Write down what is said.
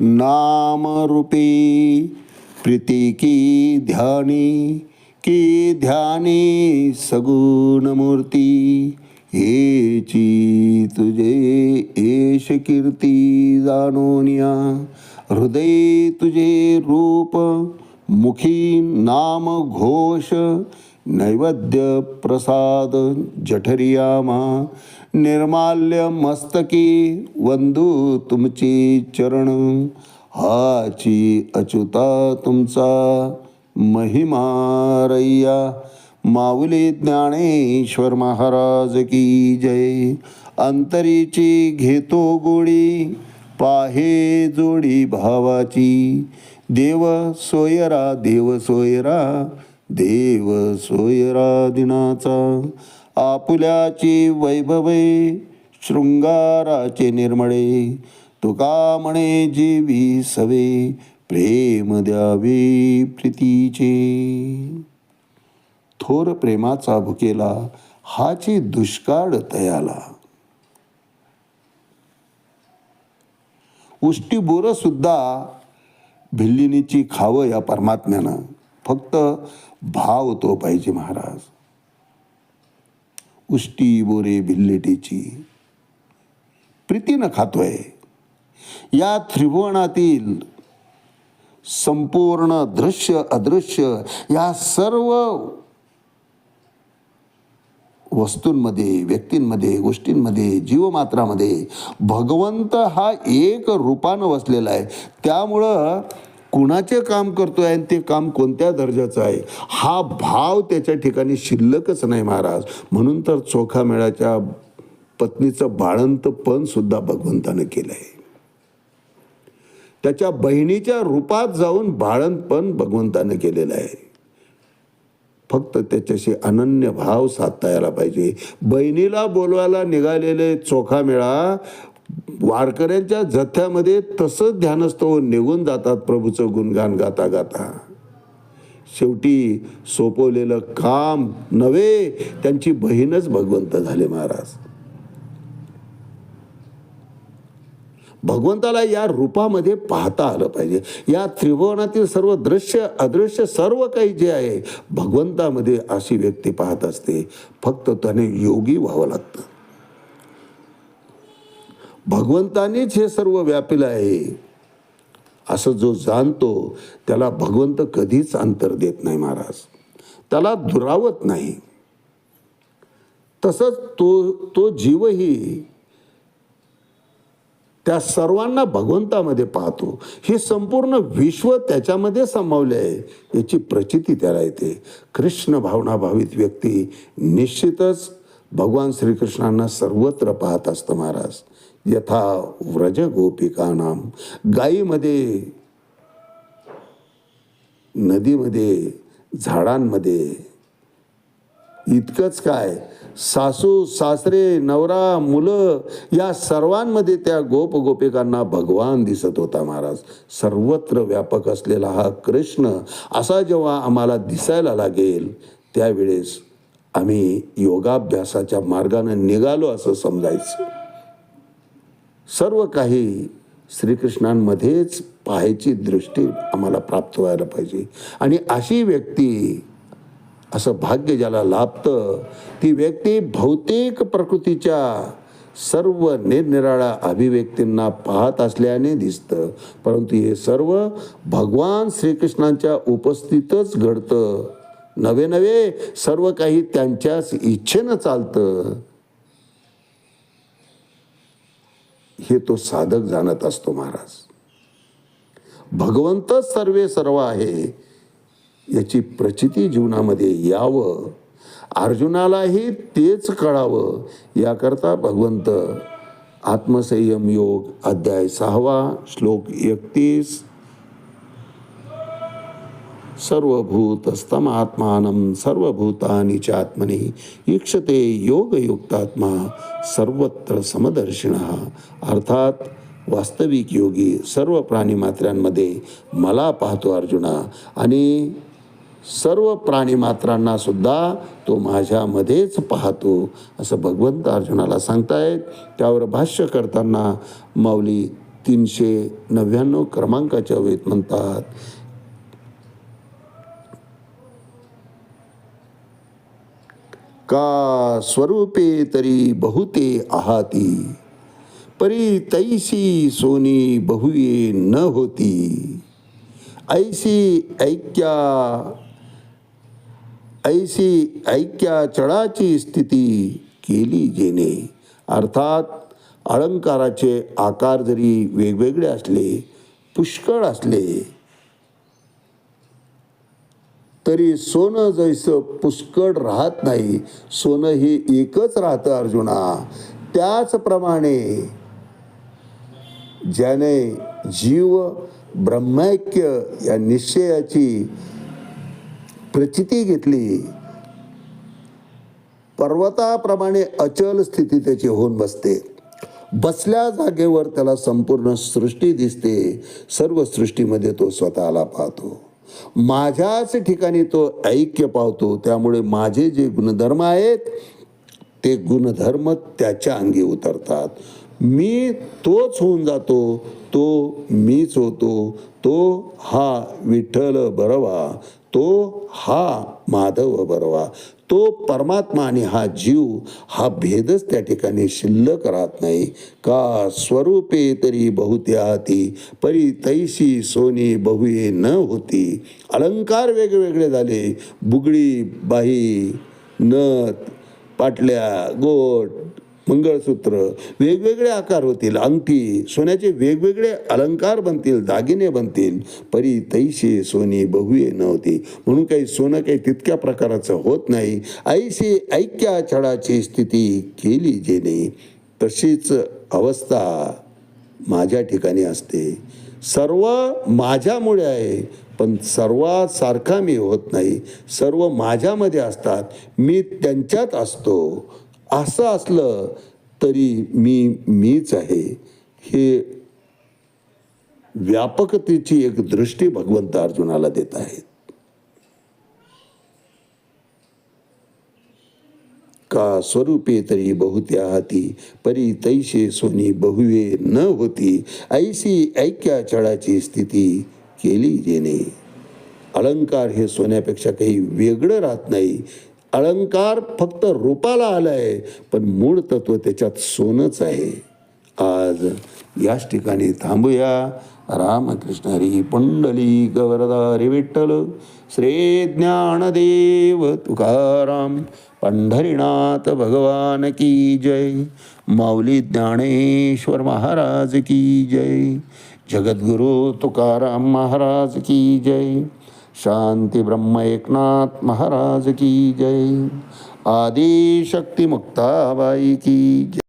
नामरूपी प्रीती की ध्यानी की ध्यानी सगुण मूर्ती हेची तुझे येश कीर्ती जाणोनिया हृदय तुझे रूप मुखी नाम घोष नैवेद्य प्रसाद जठरियामा निर्माल्य मस्तकी वंदू तुमची चरण हाची अच्युता तुमचा महिमा रय्या माऊली ज्ञानेश्वर महाराज की जय। अंतरीची घेतो गोळी पाहे जोडी भावाची देव सोयरा देव सोयरा देव सोयरादिनाचा आपुल्याची वैभवे शृंगाराचे निर्मळे. तुका म्हणे जीवी सवे प्रेम द्यावे प्रीतीचे. थोर प्रेमाचा भुकेला हाची दुष्काळ तयाला. उष्टी बोरं सुद्धा भिल्लिनीची खावं या परमात्म्यानं. फक्त भाव तो पाहिजे महाराज. उष्टी बोरे भिल्लेटीची प्रीतीनं खातोय. या त्रिभुवनातील संपूर्ण दृश्य अदृश्य या सर्व वस्तूंमध्ये व्यक्तींमध्ये गोष्टींमध्ये जीवमात्रामध्ये भगवंत हा एक रूपानं वसलेला आहे. त्यामुळं कुणाचे काम करतोय आणि ते काम कोणत्या दर्जाचं आहे? हा भाव त्याच्या ठिकाणी शिल्लकच नाही महाराज. म्हणून तर चोखा मेळाच्या पत्नीचं बाळंत पण सुद्धा भगवंतानं केलं आहे त्याच्या बहिणीच्या रूपात जाऊन बाळणपण भगवंतानं केलेलं आहे. फक्त त्याच्याशी अनन्य भाव साधता यायला पाहिजे. बहिणीला बोलवायला निघालेले चोखा मेळा वारकऱ्यांच्या जथ्यामध्ये तसंच ध्यानस्थ निघून जातात प्रभूचं गुणगान गाता गाता. शेवटी सोपवलेलं काम नव्हे त्यांची बहीणच भगवंत झाले महाराज. भगवंताला या रूपामध्ये पाहता आलं पाहिजे. या त्रिभुवनातील सर्व दृश्य अदृश्य सर्व काही जे आहे भगवंतामध्ये अशी व्यक्ती पाहत असते. फक्त त्याने योगी व्हावं लागतं. भगवंतानेच हे सर्व व्यापिलं आहे. असं जो जाणतो त्याला भगवंत कधीच अंतर देत नाही महाराज. त्याला दुरावत नाही. तसंच तो तो जीवही त्या सर्वांना भगवंतामध्ये पाहतो. हे संपूर्ण विश्व त्याच्यामध्ये सामावले आहे. याची प्रचिती त्याला येते. कृष्ण भावना भावित व्यक्ती निश्चितच भगवान श्रीकृष्णांना सर्वत्र पाहत असतं महाराज. यथा व्रज गोपिकानाम गायीमध्ये नदीमध्ये झाडांमध्ये. इतकंच काय? सासू सासरे नवरा मुलं या सर्वांमध्ये त्या गोप गोपिकांना भगवान दिसत होता महाराज. सर्वत्र व्यापक असलेला हा कृष्ण असा जेव्हा आम्हाला दिसायला लागेल त्यावेळेस आम्ही योगाभ्यासाच्या मार्गानं निघालो असं समजायचं. सर्व काही श्रीकृष्णांमध्येच पाहायची दृष्टी आम्हाला प्राप्त व्हायला पाहिजे. आणि अशी व्यक्ती असं भाग्य ज्याला लाभतं ती व्यक्ती भौतिक प्रकृतीच्या सर्व निरनिराळ्या अभिव्यक्तींना पाहत असल्याने दिसतं. परंतु हे सर्व भगवान श्रीकृष्णांच्या उपस्थितच घडतं. नवे नवे सर्व काही त्यांच्याच इच्छेनं चालतं. हे तो साधक जाणत असतो महाराज. भगवंतच सर्वे सर्व आहे. याची प्रचिती जीवनामध्ये यावं. अर्जुनालाही तेच कळावं. याकरता भगवंत आत्मसंयम योग अध्याय सहावा श्लोक एकतीस सर्वभूतस्तमात्मानं सर्वभूतानि चात्मनि ईक्षते योगयुक्तात्मा सर्वत्र समदर्शिण। अर्थात वास्तविक योगी सर्व प्राणीमात्रांमध्ये मला पाहतो अर्जुना आणि सर्व प्राणीमात्रांना सुद्धा तो माझ्यामध्येच पाहतो असं भगवंत अर्जुनाला सांगतायत. त्यावर भाष्य करताना माऊली तीनशे नव्याण्णव क्रमांकाच्या वेत म्हणतात का स्वरूपे तरी बहुते आहाती? परी तैसी सोनी बहुये न होती। ऐसी ऐक्या ऐसी ऐक्या चढाची स्थिती केली जेणे. अर्थात अलंकाराचे आकार जरी वेगवेगळे असले पुष्कळ असले तरी सोनं जैसं पुष्कळ राहत नाही. सोनं हे एकच राहतं अर्जुना. त्याचप्रमाणे ज्याने जीव ब्रह्मैक्य या निश्चयाची प्रचिती घेतली पर्वताप्रमाणे अचल स्थिती त्याची होऊन बसते. बसल्या जागेवर त्याला संपूर्ण सृष्टी दिसते. सर्व सृष्टीमध्ये तो स्वतःला पाहतो. माझ्याच ठिकाणी तो ऐक्य पावतो. त्यामुळे माझे जे गुणधर्म आहेत ते गुणधर्म त्याच्या अंगी उतरतात. मी तोच होऊन जातो तो मीच होतो तो हा विठ्ठल बरवा तो हा माधव बरवा तो परमात्मा आणि हा जीव हा भेदच त्या ठिकाणी शिल्लक राहत नाही. का स्वरूपे तरी बहुत्याती परी तैशी सोनी बहुये न होती. अलंकार वेगवेगळे झाले बुगडी बाही नथ पाटल्या गोट मंगळसूत्र वेगवेगळे आकार होतील अंगठी सोन्याचे वेगवेगळे अलंकार बनतील दागिने बनतील परी तैशी सोनी बहुये नव्हती म्हणून काही सोनं काही तितक्या प्रकाराचं होत नाही. ऐशी ऐक्या छळाची स्थिती केली जेणे. तशीच अवस्था माझ्या ठिकाणी असते. सर्व माझ्यामुळे आहे पण सर्वासारखा मी होत नाही. सर्व माझ्यामध्ये असतात. मी त्यांच्यात असतो. असं असलं तरी मी मीच आहे. हे व्यापकतेची एक दृष्टी भगवंत अर्जुनाला देत आहेत. का स्वरूपे तरी बहुत्या हाती परी तैशे सोनी बहुवे न होती ऐसी ऐक्या छळाची स्थिती केली जेणे अलंकार हे सोन्यापेक्षा काही वेगळं राहत नाही अलंकार फक्त रूपाला आहे पण मूळ तत्व त्याच्यात सोनंच आहे. आज याच ठिकाणी थांबूया. रामकृष्ण हरी पुंडली गवरदारी विठ्ठल श्री ज्ञानदेव तुकाराम पंढरीनाथ भगवान की जय माऊली ज्ञानेश्वर महाराज की जय जगद्गुरु तुकाराम महाराज की जय शांती ब्रह्म एकनाथ महाराज की जय। आदिशक्ती मुक्ताबाई की जय।